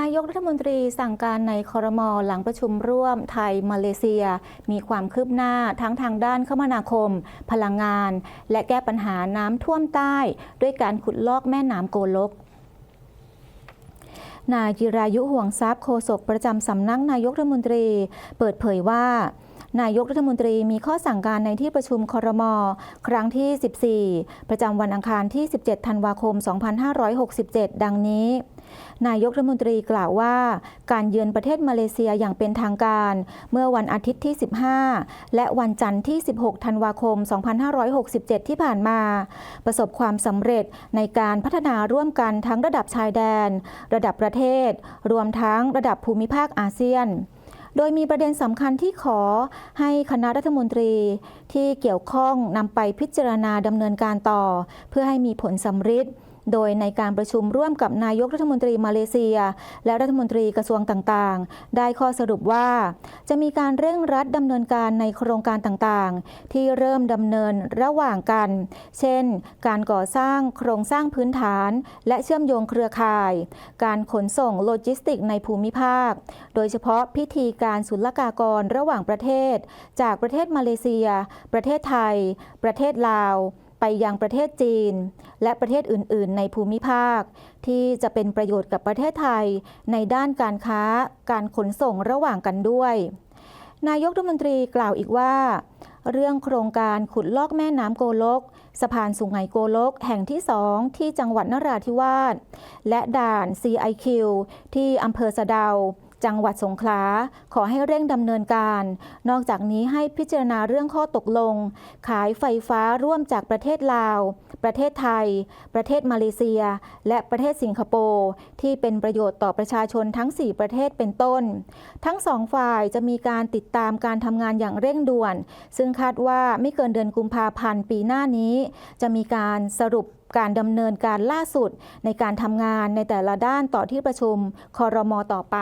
นายกรัฐมนตรีสั่งการในคอรมอหลังประชุมร่วมไทยมาเลเซีย มีความคืบหน้าทั้งทางด้านคมนาคม พลังงาน และแก้ปัญหาน้ำท่วมใต้ ด้วยการขุดลอกแม่น้ำโกลกนายจิรายุห่วงทรัพย์โฆษกประจำสำนักนายกรัฐมนตรี เปิดเผยว่า นายกรัฐมนตรีมีข้อสั่งการในที่ประชุมคอรมอครั้งที่ 14 ประจำวันอังคารที่ 17 ธันวาคม 2567 ดังนี้นายกรัฐมนตรีกล่าวว่า การเยือนประเทศมาเลเซียอย่างเป็นทางการ เมื่อวันอาทิตย์ที่ 15 และวันจันทร์ที่ 16 ธันวาคม 2567 ที่ผ่านมา ประสบความสำเร็จในการพัฒนาร่วมกันทั้งระดับชายแดน ระดับประเทศ รวมทั้งระดับภูมิภาคอาเซียน โดยมีประเด็นสำคัญที่ขอให้คณะรัฐมนตรีที่เกี่ยวข้องนำไปพิจารณาดำเนินการต่อ เพื่อให้มีผลสำฤทธิ์ โดยในการประชุมร่วมกับนายกรัฐมนตรีมาเลเซีย และรัฐมนตรีกระทรวงต่างๆ ได้ข้อสรุปว่า จะมีการเร่งรัดดำเนินการในโครงการต่างๆ ที่เริ่มดำเนินระหว่างกัน เช่น การก่อสร้างโครงสร้างพื้นฐาน และเชื่อมโยงเครือข่าย การขนส่งโลจิสติกในภูมิภาค โดยเฉพาะพิธีการศุลกากรระหว่างประเทศ จากประเทศมาเลเซีย ประเทศไทย ประเทศลาว ไปยังประเทศจีน และประเทศอื่น ๆ ในภูมิภาค ที่จะเป็นประโยชน์กับประเทศไทย ในด้านการค้า การขนส่งระหว่างกันด้วย นายกรัฐมนตรีกล่าวอีกว่า เรื่องโครงการขุดลอกแม่น้ำโกลก สะพานสุงไหงโกลก แห่งที่สองที่จังหวัดนราธิวาสและด่าน CIQ ที่อำเภอสะเดา จังหวัดสงขลาขอให้เร่งดำเนินการ นอกจากนี้ให้พิจารณาเรื่องข้อตกลง ขายไฟฟ้าร่วมจากประเทศลาว ประเทศไทย ประเทศมาเลเซีย และประเทศสิงคโปร์ที่เป็นประโยชน์ต่อประชาชนทั้ง 4 ประเทศเป็นต้น ทั้งสองฝ่ายจะมีการติดตามการทำงานอย่างเร่งด่วน ซึ่งคาดว่าไม่เกินเดือนกุมภาพันธ์ปีหน้านี้ จะมีการสรุปการดำเนินการล่าสุดในการทำงานในแต่ละด้านต่อที่ประชุมคอรมอต่อไป